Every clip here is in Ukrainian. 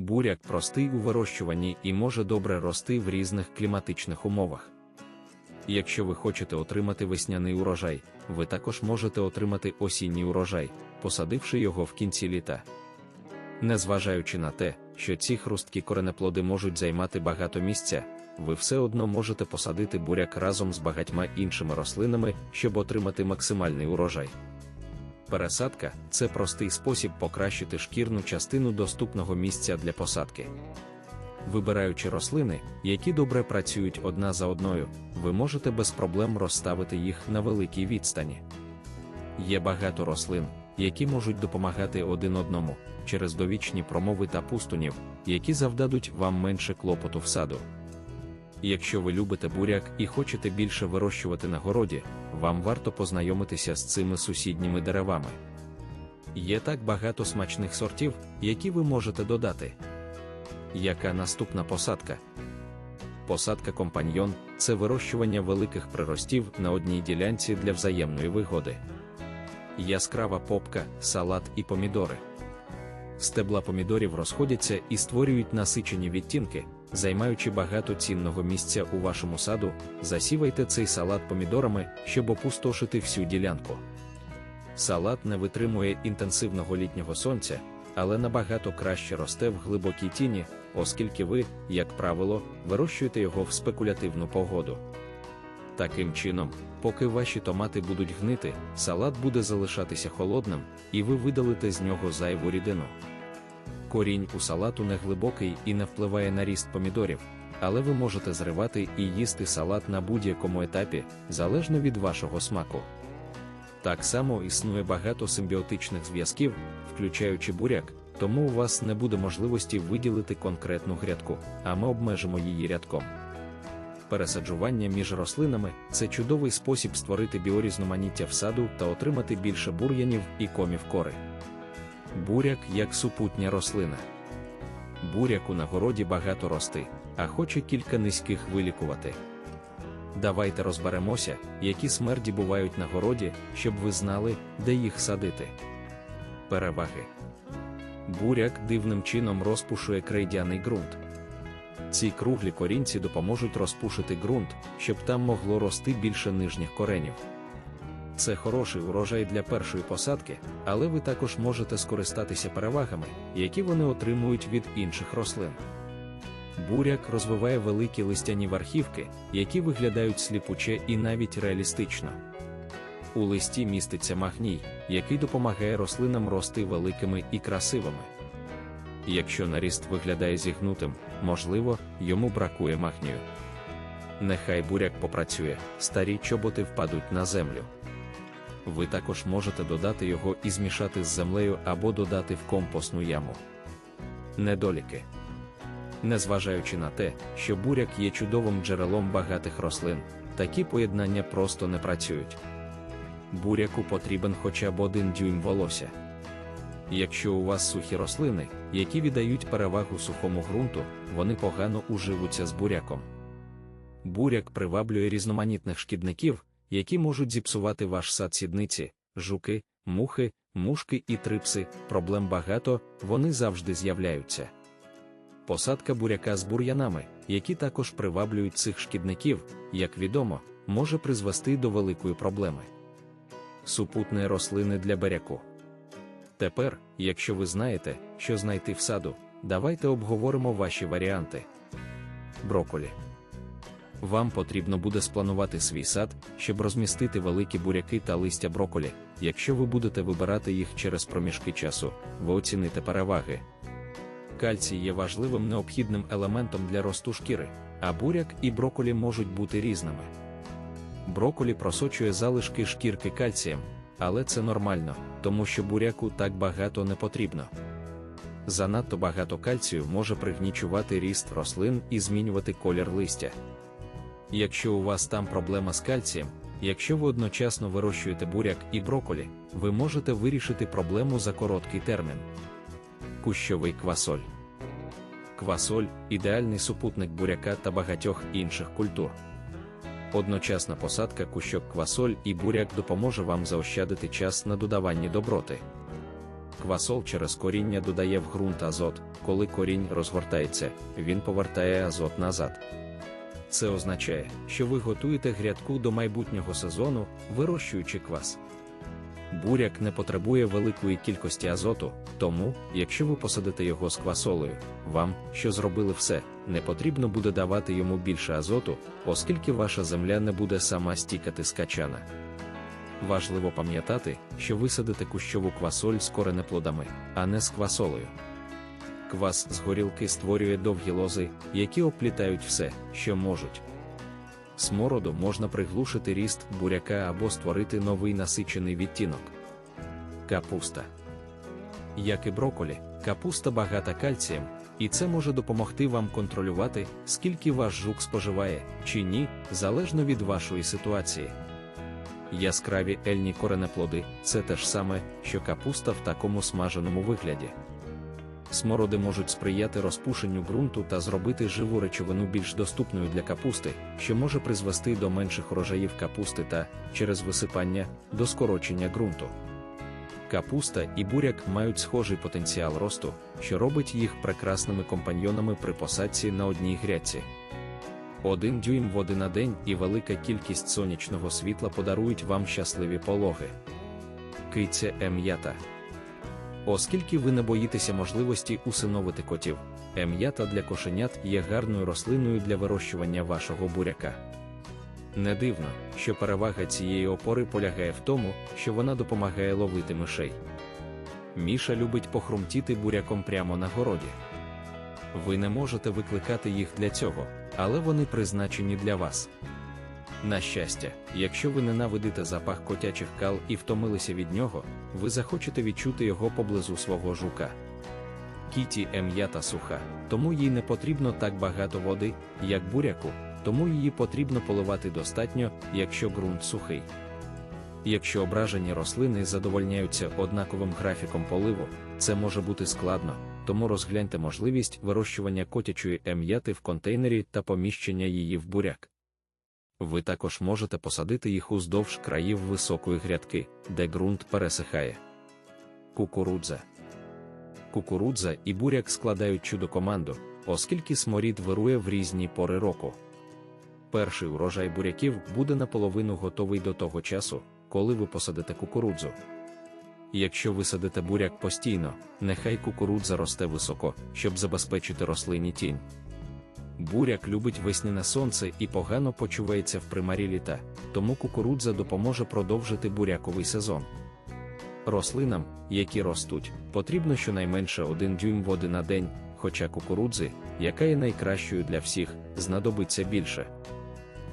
Буряк простий у вирощуванні і може добре рости в різних кліматичних умовах. Якщо ви хочете отримати весняний урожай, ви також можете отримати осінній урожай, посадивши його в кінці літа. Незважаючи на те, що ці хрусткі коренеплоди можуть займати багато місця, ви все одно можете посадити буряк разом з багатьма іншими рослинами, щоб отримати максимальний урожай. Пересадка це простий спосіб покращити шкірну частину доступного місця для посадки. Вибираючи рослини, які добре працюють одна за одною, ви можете без проблем розставити їх на великій відстані. Є багато рослин, які можуть допомагати один одному через довічні промови та пустунів, які завдадуть вам менше клопоту в саду. Якщо ви любите буряк і хочете більше вирощувати на городі, вам варто познайомитися з цими сусідніми деревами. Є так багато смачних сортів, які ви можете додати. Яка наступна посадка? Посадка компаньйон це вирощування великих приростів на одній ділянці для взаємної вигоди. Яскрава попка, салат і помідори. Стебла помідорів розходяться і створюють насичені відтінки, займаючи багато цінного місця у вашому саду, засівайте цей салат помідорами, щоб опустошити всю ділянку. Салат не витримує інтенсивного літнього сонця, але набагато краще росте в глибокій тіні, оскільки ви, як правило, вирощуєте його в спекулятивну погоду. Таким чином, поки ваші томати будуть гнити, салат буде залишатися холодним, і ви видалите з нього зайву рідину. Корінь у салату не глибокий і не впливає на ріст помідорів, але ви можете зривати і їсти салат на будь-якому етапі, залежно від вашого смаку. Так само існує багато симбіотичних зв'язків, включаючи буряк, тому у вас не буде можливості виділити конкретну грядку, а ми обмежимо її рядком. Пересаджування між рослинами це чудовий спосіб створити біорізноманіття в саду та отримати більше бур'янів і комів кори. Буряк як супутня рослина. Буряку на городі багато рости, а хоче кілька низьких вилікувати. Давайте розберемося, які смерді бувають на городі, щоб ви знали, де їх садити. Переваги. Буряк дивним чином розпушує крейдяний ґрунт. Ці круглі корінці допоможуть розпушити ґрунт, щоб там могло рости більше нижніх коренів. Це хороший урожай для першої посадки, але ви також можете скористатися перевагами, які вони отримують від інших рослин. Буряк розвиває великі листяні верхівки, які виглядають сліпуче і навіть реалістично. У листі міститься магній, який допомагає рослинам рости великими і красивими. Якщо наріст виглядає зігнутим, можливо, йому бракує магнію. Нехай буряк попрацює, старі чоботи впадуть на землю. Ви також можете додати його і змішати з землею або додати в компостну яму. Недоліки. Незважаючи на те, що буряк є чудовим джерелом багатих рослин, такі поєднання просто не працюють. Буряку потрібен хоча б один дюйм волосся. Якщо у вас сухі рослини, які віддають перевагу сухому ґрунту, вони погано уживуться з буряком. Буряк приваблює різноманітних шкідників, які можуть зіпсувати ваш сад сідниці, жуки, мухи, мушки і трипси. Проблем багато, вони завжди з'являються. Посадка буряка з бур'янами, які також приваблюють цих шкідників, як відомо, може призвести до великої проблеми. Супутні рослини для буряку. Тепер, якщо ви знаєте, що знайти в саду, давайте обговоримо ваші варіанти. Броколі. Вам потрібно буде спланувати свій сад, щоб розмістити великі буряки та листя броколі. Якщо ви будете вибирати їх через проміжки часу, ви оціните переваги. Кальцій є важливим необхідним елементом для росту шкіри, а буряк і броколі можуть бути різними. Броколі просочує залишки шкірки кальцієм, але це нормально, тому що буряку так багато не потрібно. Занадто багато кальцію може пригнічувати ріст рослин і змінювати колір листя. Якщо у вас там проблема з кальцієм, якщо ви одночасно вирощуєте буряк і броколі, ви можете вирішити проблему за короткий термін. Кущовий квасоль. Квасоль ідеальний супутник буряка та багатьох інших культур. Одночасна посадка кущок квасоль і буряк допоможе вам заощадити час на додаванні доброти. Квасол через коріння додає в ґрунт азот, коли корінь розгортається, він повертає азот назад. Це означає, що ви готуєте грядку до майбутнього сезону, вирощуючи квас. Буряк не потребує великої кількості азоту, тому, якщо ви посадите його з квасолею, вам, що зробили все, не потрібно буде давати йому більше азоту, оскільки ваша земля не буде сама стікати з качана. Важливо пам'ятати, що ви садите кущову квасоль з коренеплодами, а не з квасолею. Квас з горілки створює довгі лози, які оплітають все, що можуть. Смороду можна приглушити ріст буряка або створити новий насичений відтінок. Капуста. Як і броколі, капуста багата кальцієм, і це може допомогти вам контролювати, скільки ваш жук споживає чи ні, залежно від вашої ситуації. Яскраві ельні коренеплоди це те ж саме, що капуста в такому смаженому вигляді. Смороди можуть сприяти розпушенню ґрунту та зробити живу речовину більш доступною для капусти, що може призвести до менших урожаїв капусти та, через висипання, до скорочення ґрунту. Капуста і буряк мають схожий потенціал росту, що робить їх прекрасними компаньйонами при посадці на одній грядці. Один дюйм води на день і велика кількість сонячного світла подарують вам щасливі пологи. Киця ем'ята. Оскільки ви не боїтеся можливості усиновити котів, ем'ята для кошенят є гарною рослиною для вирощування вашого буряка. Не дивно, що перевага цієї опори полягає в тому, що вона допомагає ловити мишей. Міша любить похрумтіти буряком прямо на городі. Ви не можете викликати їх для цього, але вони призначені для вас. На щастя, якщо ви ненавидите запах котячих кал і втомилися від нього, ви захочете відчути його поблизу свого жука. Кіті ем'ята суха, тому їй не потрібно так багато води, як буряку, тому її потрібно поливати достатньо, якщо ґрунт сухий. Якщо ображені рослини задовольняються однаковим графіком поливу, це може бути складно, тому розгляньте можливість вирощування котячої ем'яти в контейнері та поміщення її в буряк. Ви також можете посадити їх уздовж країв високої грядки, де ґрунт пересихає. Кукурудза. Кукурудза і буряк складають чудо команду, оскільки сморід вирує в різні пори року. Перший урожай буряків буде наполовину готовий до того часу, коли ви посадите кукурудзу. Якщо ви садите буряк постійно, нехай кукурудза росте високо, щоб забезпечити рослині тінь. Буряк любить весняне сонце і погано почувається в примарі літа, тому кукурудза допоможе продовжити буряковий сезон. Рослинам, які ростуть, потрібно щонайменше один дюйм води на день, хоча кукурудзи, яка є найкращою для всіх, знадобиться більше.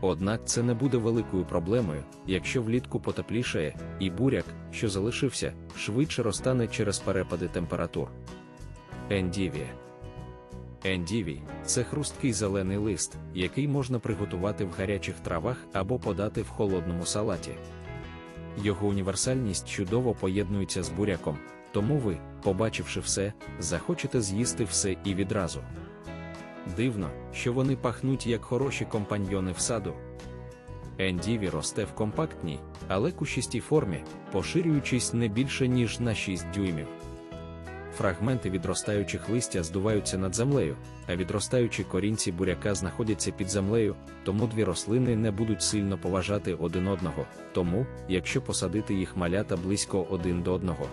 Однак це не буде великою проблемою, якщо влітку потеплішає, і буряк, що залишився, швидше розтане через перепади температур. Ендівія Ендівій це хрусткий зелений лист, який можна приготувати в гарячих травах або подати в холодному салаті. Його універсальність чудово поєднується з буряком, тому ви, побачивши все, захочете з'їсти все і відразу. Дивно, що вони пахнуть як хороші компаньйони в саду. Ендіві росте в компактній, але кущистій формі, поширюючись не більше ніж на 6 дюймів. Фрагменти відростаючих листя здуваються над землею, а відростаючі корінці буряка знаходяться під землею, тому дві рослини не будуть сильно поважати один одного, тому, якщо посадити їх малята близько один до одного.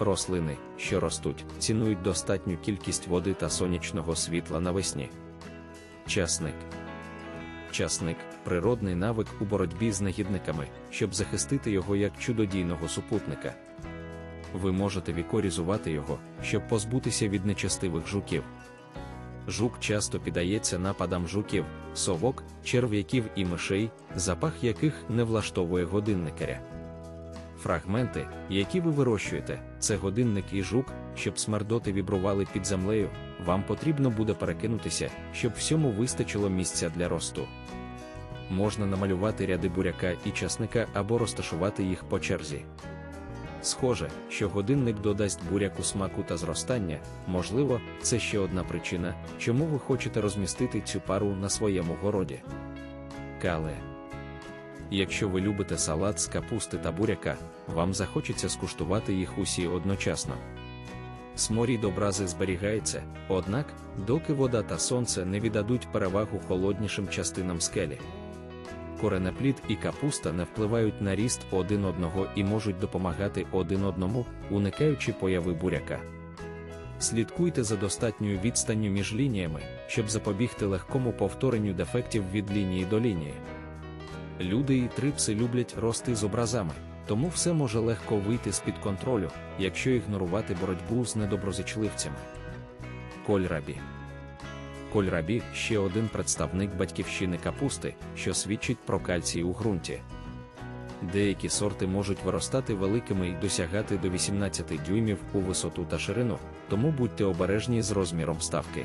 Рослини, що ростуть, цінують достатню кількість води та сонячного світла навесні. Часник. Часник природний навик у боротьбі з негідниками, щоб захистити його як чудодійного супутника ви можете вікорізувати його, щоб позбутися від нечестивих жуків. Жук часто піддається нападам жуків, совок, черв'яків і мишей, запах яких не влаштовує годинникаря. Фрагменти, які ви вирощуєте, це годинник і жук, щоб смердоти вібрували під землею, вам потрібно буде перекинутися, щоб всьому вистачило місця для росту. Можна намалювати ряди буряка і часника або розташувати їх по черзі. Схоже, що годинник додасть буряку смаку та зростання, можливо, це ще одна причина, чому ви хочете розмістити цю пару на своєму городі. Кале. Якщо ви любите салат з капусти та буряка, вам захочеться скуштувати їх усі одночасно. Сморід образи зберігається, однак, доки вода та сонце не віддадуть перевагу холоднішим частинам скелі. Коренеплід і капуста не впливають на ріст один одного і можуть допомагати один одному, уникаючи появи буряка. Слідкуйте за достатньою відстанню між лініями, щоб запобігти легкому повторенню дефектів від лінії до лінії. Люди і трипси люблять рости з образами, тому все може легко вийти з-під контролю, якщо ігнорувати боротьбу з недоброзичливцями. Кольрабі Кольрабі ще один представник батьківщини капусти, що свідчить про кальцій у ґрунті. Деякі сорти можуть виростати великими і досягати до 18 дюймів у висоту та ширину, тому будьте обережні з розміром ставки.